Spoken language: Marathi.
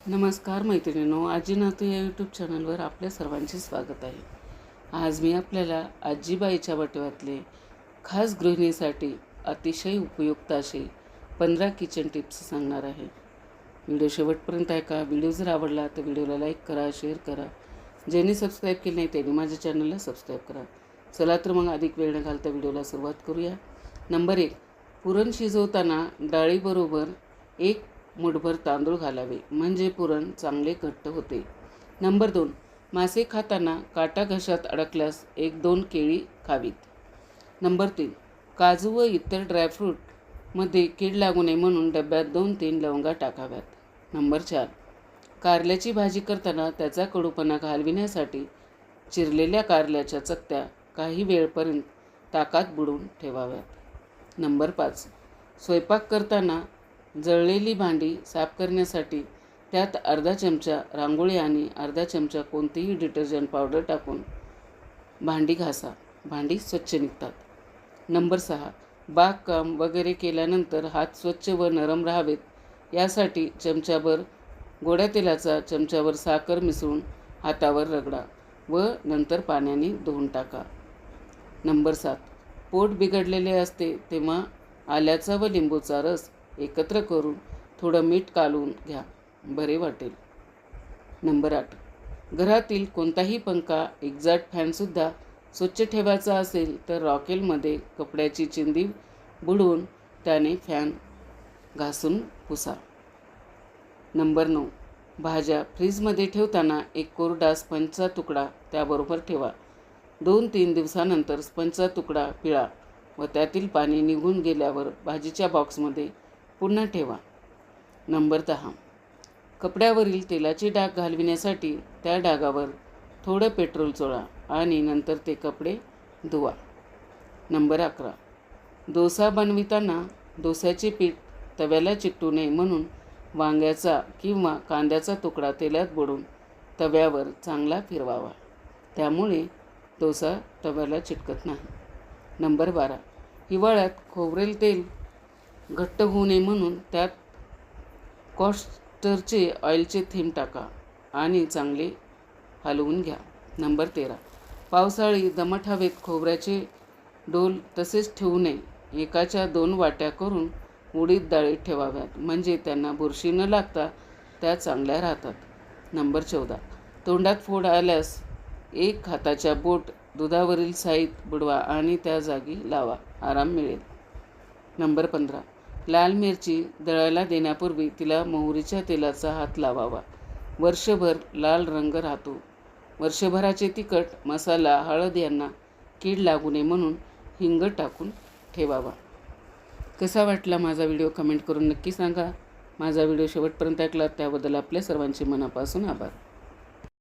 नमस्कार मैत्रिणींनो आजी नातू या यूट्यूब चॅनलवर आपल्या सर्वांचे स्वागत आहे. आज मी आपल्याला आजीबाईच्या बटव्यातले खास गृहिणीसाठी अतिशय उपयुक्त असे पंधरा किचन टिप्स सांगणार आहे. व्हिडिओ शेवटपर्यंत ऐका व्हिडिओ जर आवडला तर व्हिडिओला लाईक करा शेअर करा. ज्यांनी सबस्क्राईब केले नाही त्यांनी माझ्या चॅनलला सबस्क्राईब करा. चला तर मग अधिक वेळ न घालता व्हिडिओला सुरुवात करूया. नंबर एक पुरण शिजवताना डाळीबरोबर एक मुठभर तांदूळ घालावे. म्हणजे पुरण चांगले घट्ट होते. नंबर दोन मासे खाताना काटा घशात अडकल्यास एक दोन केळी खावीत. नंबर तीन काजू व इतर ड्रायफ्रूटमध्ये कीड लागू नये म्हणून डब्यात दोन तीन लवंगा टाकाव्यात. नंबर चार कारल्याची भाजी करताना त्याचा कडूपणा घालविण्यासाठी चिरलेल्या कारल्याच्या चकत्या काही वेळपर्यंत ताकात बुडून ठेवाव्यात. नंबर पाच स्वयंपाक करताना जळलेली भांडी साफ करण्यासाठी त्यात अर्धा चमचा रांगोळी आणि अर्धा चमचा कोणतीही डिटर्जंट पावडर टाकून भांडी घासा. भांडी स्वच्छ निघतात. नंबर सहा बागकाम वगैरे केल्यानंतर हात स्वच्छ व नरम राहावेत. यासाठी चमच्याभर गोड्या तेलाचा चमच्यावर साखर मिसळून हातावर रगडा व नंतर पाण्याने धुवून टाका. नंबर सात पोट बिघडलेले असते तेव्हा आल्याचा व लिंबूचा रस एकत्र करून थोडं मीठ कालून घ्या. बरे वाटेल. नंबर आठ. घरातील कोणताही पंखा एक्झॅक्ट फॅनसुद्धा स्वच्छ ठेवायचा असेल तर रॉकेलमध्ये कपड्याची चिंदी बुडवून त्याने फॅन घासून पुसा. नंबर नऊ. भाज्या फ्रीजमध्ये ठेवताना एक कोरडा स्पंजचा तुकडा त्याबरोबर ठेवा. दोन तीन दिवसानंतर स्पंजचा तुकडा पिळा व त्यातील पाणी निघून गेल्यावर भाजीच्या बॉक्समध्ये पुन्हा ठेवा. नंबर दहा. कपड्यावरील तेलाचे डाग घालविण्यासाठी त्या डागावर थोडं पेट्रोल चोळा आणि नंतर ते कपडे धुवा. नंबर अकरा. डोसा बनविताना डोस्याचे पीठ तव्याला चिकटू नये म्हणून वांग्याचा किंवा कांद्याचा तुकडा तेलात बुडून तव्यावर चांगला फिरवावा. त्यामुळे डोसा तव्याला चिटकत नाही. नंबर बारा. हिवाळ्यात खोबरेल तेल घट्ट होऊ नये म्हणून त्यात कॉस्टरचे ऑइलचे थेंब टाका आणि चांगले हलवून घ्या. नंबर तेरा. पावसाळी दमट हवेत खोबऱ्याचे डोल तसेच ठेवू नये. एकाच्या दोन वाट्या करून उडीद डाळीत ठेवाव्यात. म्हणजे त्यांना बुरशी न लागता त्या चांगल्या राहतात. नंबर चौदा. तोंडात फोड आल्यास एक हाताच्या बोट दुधावरील साईत बुडवा आणि त्या जागी लावा. आराम मिळेल. नंबर पंधरा. लाल मिरची दळायला देण्यापूर्वी तिला मोहरीच्या तेलाचा हात लावावा. वर्षभर लाल रंग राहतो. वर्षभराचे तिखट मसाला हळद यांना कीड लागू नये म्हणून हिंग टाकून ठेवावा. कसा वाटला माझा व्हिडिओ कमेंट करून नक्की सांगा. माझा व्हिडिओ शेवटपर्यंत ऐकला त्याबद्दल आपल्या सर्वांचे मनापासून आभार.